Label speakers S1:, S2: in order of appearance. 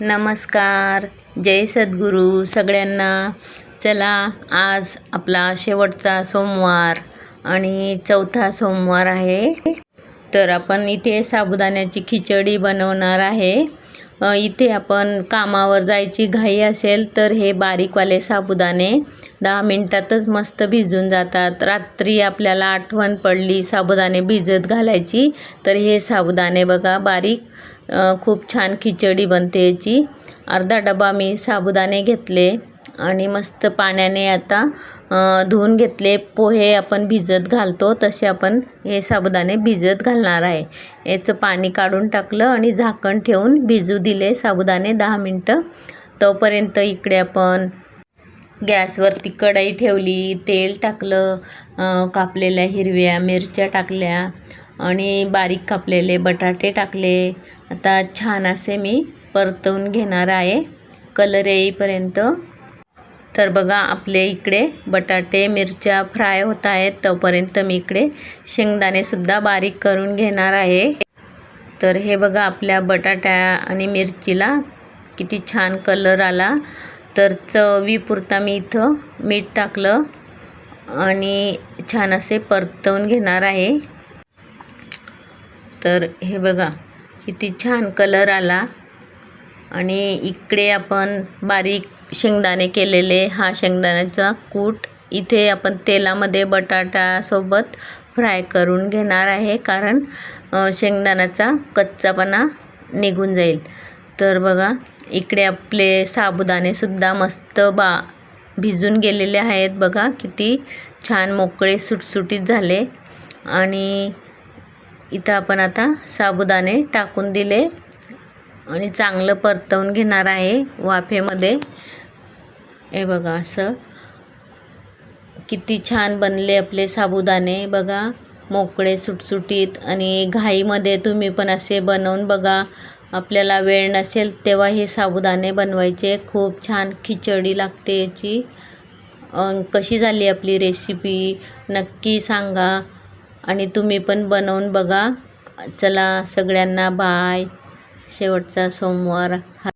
S1: नमस्कार. जय सद्गुरू सगळ्यांना. चला आज आपला शेवटचा सोमवार आणि चौथा सोमवार आहे. तर आपण इथे साबुदाण्याची खिचडी बनवणार आहे. इथे आपण कामावर जायची घाई असेल तर हे बारीकवाले साबुदाणे दहा मिनटातच मस्त भिजून जातात. रात्री आपल्याला आठवण पडली साबुदाणे भिजत घालायची तर हे साबुदाणे बघा बारीक खूप छान खिचडी बनते याची. अर्धा डबा मी साबुदाणे घेतले आणि मस्त पाण्याने आता धुवून घेतले. पोहे आपण भिजत घालतो तसे आपण हे साबुदाणे भिजत घालणार आहे. याचं पाणी काढून टाकलं आणि झाकण ठेवून भिजू दिले साबुदाणे दहा मिनटं. तोपर्यंत इकडे आपण गॅसवरती कढई ठेवली तेल टाकलं कापलेल्या हिरव्या मिरच्या टाकल्या आणि बारीक कापलेले बटाटे टाकले. आता छान असे मी परतवून घेणार आहे. कलर येईपर्यंत. तर बघा आपले इकडे बटाटे मिरच्या फ्राय होत आहेत. तोपर्यंत मी इकडे शेंगदाणेसुद्धा बारीक करून घेणार आहे. तर हे बघा आपल्या बटाट्या आणि मिरचीला किती छान कलर आला. तर चवीपुरता मी इथं मीठ टाकलं आणि छान असे परतवून घेणार आहे. तर हे बघा किती छान कलर आला. आणि इकडे आपण बारीक शेंगदाणे केलेले. हा शेंगदाण्याचा कूट इथे आपण तेलामध्ये बटाटासोबत फ्राय करून घेणार आहे. कारण शेंगदाण्याचा कच्चापणा निघून जाईल. तर बघा इकडे आपले साबुदाणेसुद्धा मस्त बा भिजून गेलेले आहेत. बघा किती छान मोकळे सुटसुटीत झाले. आणि इथं आपण आता साबुदाणे टाकून दिले. आणि चांगलं परतवून घेणार आहे वाफेमध्ये. हे बघा असं. किती छान बनले आपले साबुदाणे. बघा मोकळे सुटसुटीत. आणि घाईमध्ये तुम्ही पण असे बनवून बघा. आपल्याला वेळ नसेल तेव्हा हे साबुदाणे बनवायचे. खूप छान खिचडी लागते याची. कशी झाली आपली रेसिपी नक्की सांगा. आणि तुम्ही पण बनवून बघा. चला सगळ्यांना बाय शेवटचा सोमवार. हा